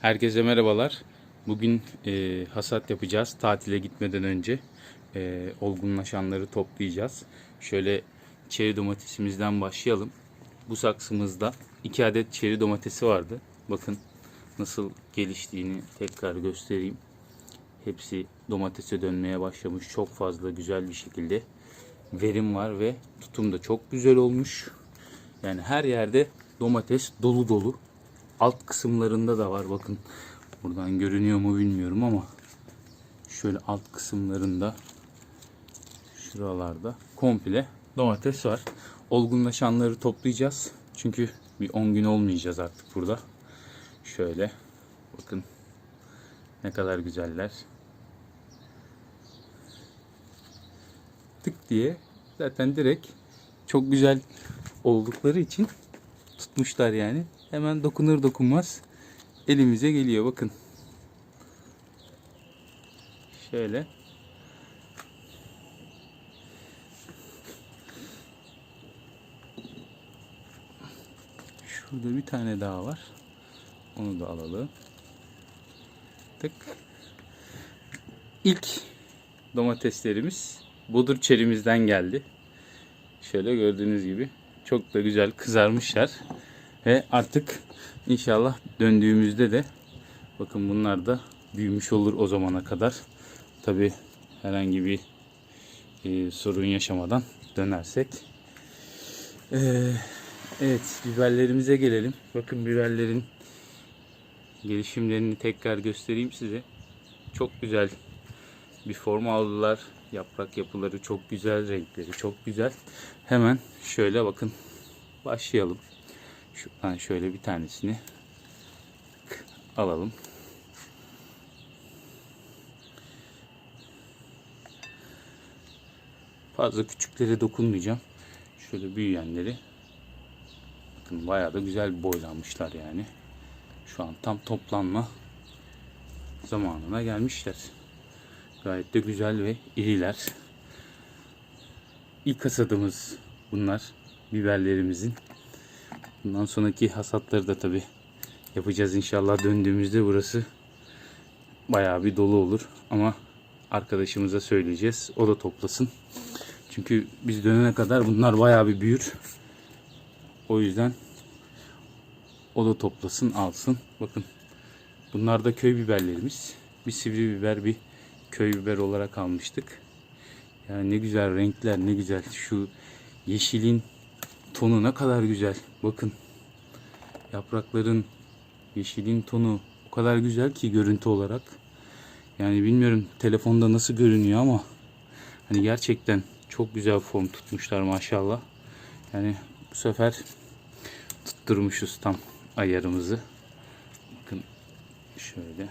Herkese merhabalar. Bugün e, hasat yapacağız. Tatile gitmeden önce e, olgunlaşanları toplayacağız. Şöyle çeri domatesimizden başlayalım. Bu saksımızda 2 adet çeri domatesi vardı. Bakın nasıl geliştiğini tekrar göstereyim. Hepsi domatese dönmeye başlamış. Çok fazla güzel bir şekilde verim var ve tutum da çok güzel olmuş. Yani her yerde domates dolu dolu. Alt kısımlarında da var bakın. Buradan görünüyor mu bilmiyorum ama şöyle alt kısımlarında şuralarda komple domates var. Olgunlaşanları toplayacağız. Çünkü bir 10 gün olmayacağız artık burada. Şöyle bakın ne kadar güzeller. Tık diye zaten direkt çok güzel oldukları için tutmuşlar yani. Hemen dokunur dokunmaz elimize geliyor bakın. Şöyle. Şurada bir tane daha var. Onu da alalım. Tık. İlk domateslerimiz bodur çerimizden geldi. Şöyle gördüğünüz gibi çok da güzel kızarmışlar. Ve artık inşallah döndüğümüzde de bakın bunlar da büyümüş olur o zamana kadar. Tabi herhangi bir e, sorun yaşamadan dönersek. Ee, evet biberlerimize gelelim. Bakın biberlerin gelişimlerini tekrar göstereyim size. Çok güzel bir form aldılar. Yaprak yapıları çok güzel, renkleri çok güzel. Hemen şöyle bakın başlayalım. Şuradan şöyle bir tanesini alalım. Fazla küçüklere dokunmayacağım. Şöyle büyüyenleri bakın bayağı da güzel boylanmışlar yani. Şu an tam toplanma zamanına gelmişler. Gayet de güzel ve iriler. İlk hasadımız bunlar. Biberlerimizin. Bundan sonraki hasatları da tabi yapacağız inşallah döndüğümüzde burası bayağı bir dolu olur. Ama arkadaşımıza söyleyeceğiz. O da toplasın. Çünkü biz dönene kadar bunlar bayağı bir büyür. O yüzden o da toplasın alsın. Bakın bunlar da köy biberlerimiz. Bir sivri biber bir köy biber olarak almıştık. Yani ne güzel renkler ne güzel. Şu yeşilin tonu ne kadar güzel. Bakın yaprakların yeşilin tonu o kadar güzel ki görüntü olarak. Yani bilmiyorum telefonda nasıl görünüyor ama hani gerçekten çok güzel form tutmuşlar maşallah. Yani bu sefer tutturmuşuz tam ayarımızı. Bakın şöyle.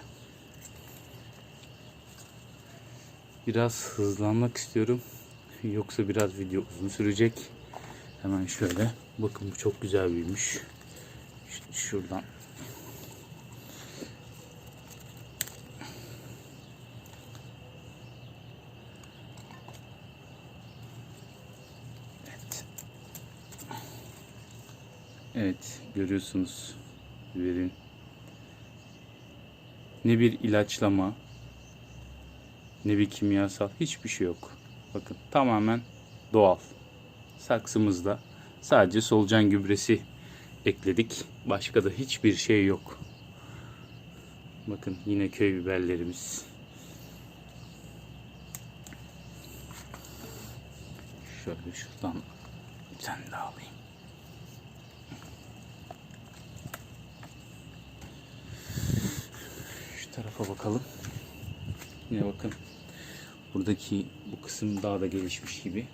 Biraz hızlanmak istiyorum. Yoksa biraz video uzun sürecek. Hemen şöyle. Bakın bu çok güzel büyümüş. Ş- Şuradan. Evet. Evet görüyorsunuz biberin ne bir ilaçlama ne bir kimyasal hiçbir şey yok. Bakın tamamen doğal. Saksımızda sadece solucan gübresi ekledik. Başka da hiçbir şey yok. Bakın yine köy biberlerimiz. Şöyle şuradan bir tane daha alayım. Şu tarafa bakalım. Yine bakın. Buradaki bu kısım daha da gelişmiş gibi.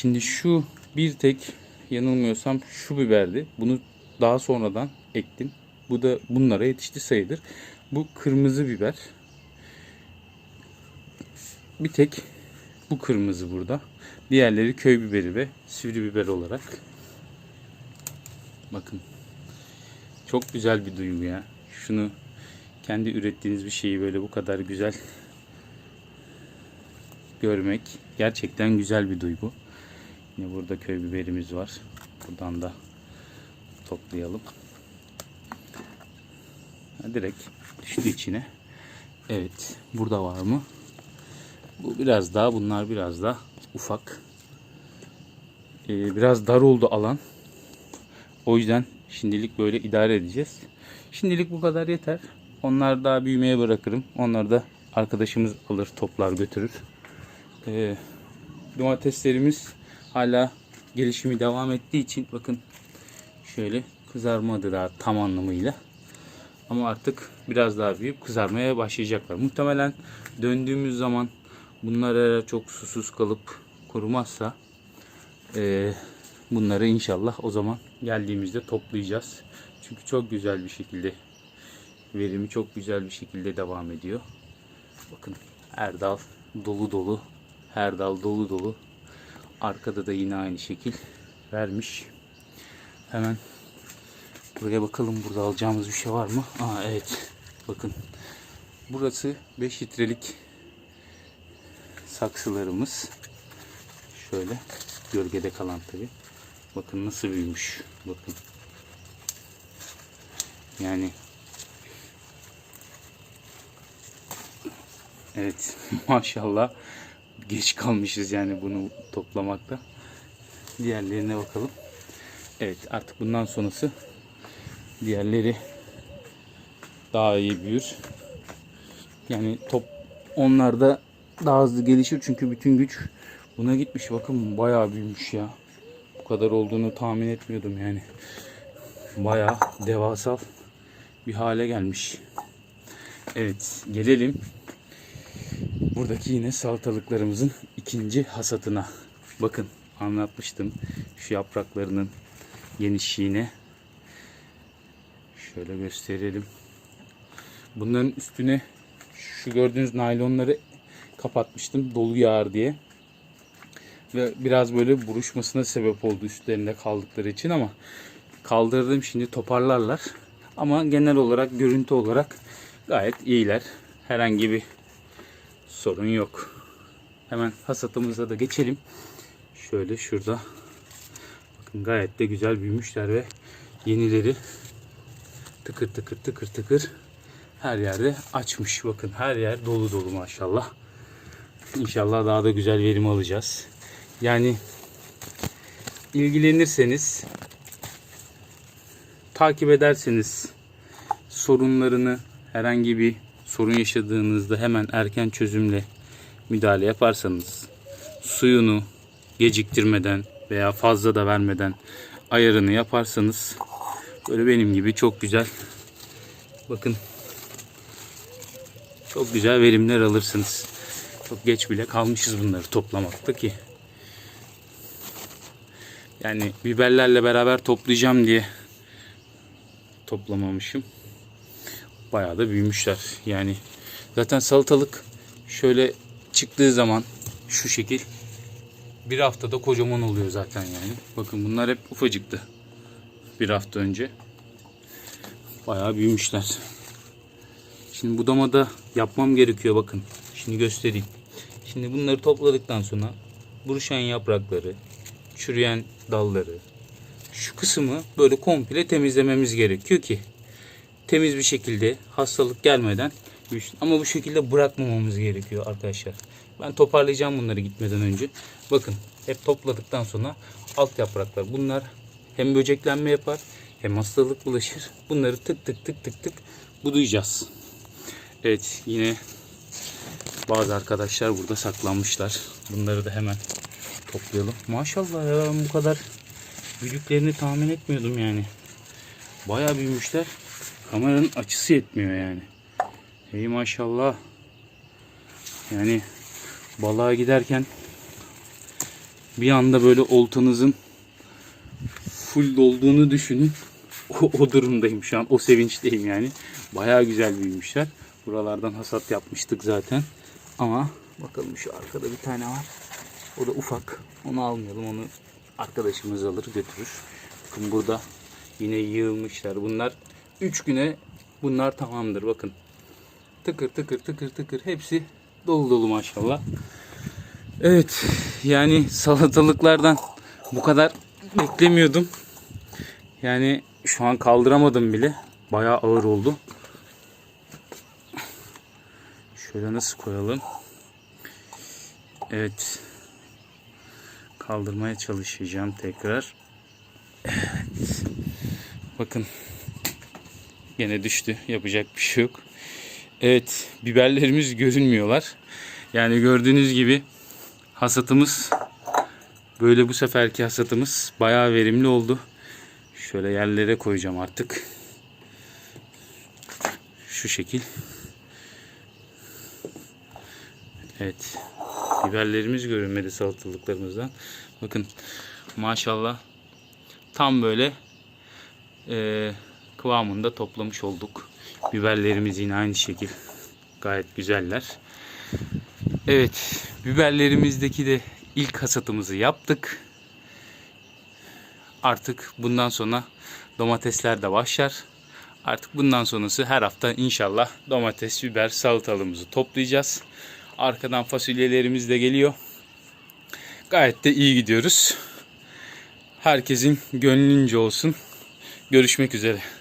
Şimdi şu bir tek yanılmıyorsam şu biberdi. Bunu daha sonradan ektim. Bu da bunlara yetişti sayılır. Bu kırmızı biber. Bir tek bu kırmızı burada. Diğerleri köy biberi ve sivri biber olarak. Bakın. Çok güzel bir duygu ya. Şunu kendi ürettiğiniz bir şeyi böyle bu kadar güzel görmek gerçekten güzel bir duygu. Yine burada köy biberimiz var. Buradan da toplayalım. Direkt düştü içine. Evet. Burada var mı? Bu biraz daha bunlar biraz daha ufak. Ee, biraz dar oldu alan. O yüzden şimdilik böyle idare edeceğiz. Şimdilik bu kadar yeter. Onlar daha büyümeye bırakırım. Onları da arkadaşımız alır toplar götürür. Ee, domateslerimiz hala gelişimi devam ettiği için bakın şöyle kızarmadı daha tam anlamıyla. Ama artık biraz daha büyüyüp kızarmaya başlayacaklar. Muhtemelen döndüğümüz zaman bunlar eğer çok susuz kalıp kurumazsa eee, bunları inşallah o zaman geldiğimizde toplayacağız. Çünkü çok güzel bir şekilde verimi çok güzel bir şekilde devam ediyor. Bakın her dal dolu dolu. Her dal dolu dolu. Arkada da yine aynı şekil vermiş. Hemen buraya bakalım burada alacağımız bir şey var mı? Aa evet. Bakın. Burası 5 litrelik saksılarımız. Şöyle gölgede kalan tabi. Bakın nasıl büyümüş. Bakın. Yani Evet maşallah geç kalmışız yani bunu toplamakta. Diğerlerine bakalım. Evet artık bundan sonrası diğerleri daha iyi büyür. Yani top onlarda daha hızlı gelişir çünkü bütün güç buna gitmiş. Bakın bayağı büyümüş ya. Bu kadar olduğunu tahmin etmiyordum yani. Bayağı devasal bir hale gelmiş. Evet gelelim buradaki yine salatalıklarımızın ikinci hasatına. Bakın anlatmıştım şu yapraklarının genişliğine. Şöyle gösterelim. Bunların üstüne şu gördüğünüz naylonları kapatmıştım dolu yağar diye. Ve biraz böyle buruşmasına sebep oldu üstlerinde kaldıkları için ama kaldırdım şimdi toparlarlar. Ama genel olarak görüntü olarak gayet iyiler. Herhangi bir sorun yok. Hemen hasatımıza da geçelim. Şöyle şurada. Bakın gayet de güzel büyümüşler ve yenileri tıkır tıkır tıkır tıkır her yerde açmış. Bakın her yer dolu dolu maşallah. İnşallah daha da güzel verim alacağız. Yani ilgilenirseniz takip ederseniz sorunlarını herhangi bir sorun yaşadığınızda hemen erken çözümle müdahale yaparsanız suyunu geciktirmeden veya fazla da vermeden ayarını yaparsanız böyle benim gibi çok güzel bakın çok güzel verimler alırsınız. Çok geç bile kalmışız bunları toplamakta ki. Yani biberlerle beraber toplayacağım diye toplamamışım. Bayağı da büyümüşler. Yani zaten salatalık şöyle çıktığı zaman şu şekil bir haftada kocaman oluyor zaten yani. Bakın bunlar hep ufacıktı. Bir hafta önce. Bayağı büyümüşler. Şimdi budamada yapmam gerekiyor bakın. Şimdi göstereyim. Şimdi bunları topladıktan sonra buruşan yaprakları, çürüyen dalları, şu kısmı böyle komple temizlememiz gerekiyor ki temiz bir şekilde hastalık gelmeden büyüsün. Ama bu şekilde bırakmamamız gerekiyor arkadaşlar. Ben toparlayacağım bunları gitmeden önce. Bakın hep topladıktan sonra alt yapraklar bunlar hem böceklenme yapar hem hastalık bulaşır. Bunları tık tık tık tık tık budayacağız. Evet yine bazı arkadaşlar burada saklanmışlar. Bunları da hemen toplayalım. Maşallah ya ben bu kadar büyüdüklerini tahmin etmiyordum yani. Bayağı büyümüşler. Kameranın açısı yetmiyor yani. Hey maşallah. Yani balığa giderken bir anda böyle oltanızın full dolduğunu düşünün. O, o durumdayım şu an. O sevinçteyim yani. Bayağı güzel büyümüşler. Buralardan hasat yapmıştık zaten. Ama bakalım şu arkada bir tane var. O da ufak. Onu almayalım. Onu arkadaşımız alır götürür. Bakın burada yine yığılmışlar. Bunlar 3 güne bunlar tamamdır. Bakın. Tıkır tıkır tıkır tıkır. Hepsi dolu dolu maşallah. Evet. Yani salatalıklardan bu kadar beklemiyordum. Yani şu an kaldıramadım bile. Bayağı ağır oldu. Şöyle nasıl koyalım? Evet. Kaldırmaya çalışacağım tekrar. Evet. Bakın. Gene düştü. Yapacak bir şey yok. Evet. Biberlerimiz görünmüyorlar. Yani gördüğünüz gibi hasatımız böyle bu seferki hasatımız bayağı verimli oldu. Şöyle yerlere koyacağım artık. Şu şekil. Evet. Biberlerimiz görünmedi salatalıklarımızdan. Bakın maşallah tam böyle e, kıvamında toplamış olduk. Biberlerimiz yine aynı şekil. Gayet güzeller. Evet. Biberlerimizdeki de ilk hasatımızı yaptık. Artık bundan sonra domatesler de başlar. Artık bundan sonrası her hafta inşallah domates, biber, salatalığımızı toplayacağız. Arkadan fasulyelerimiz de geliyor. Gayet de iyi gidiyoruz. Herkesin gönlünce olsun. Görüşmek üzere.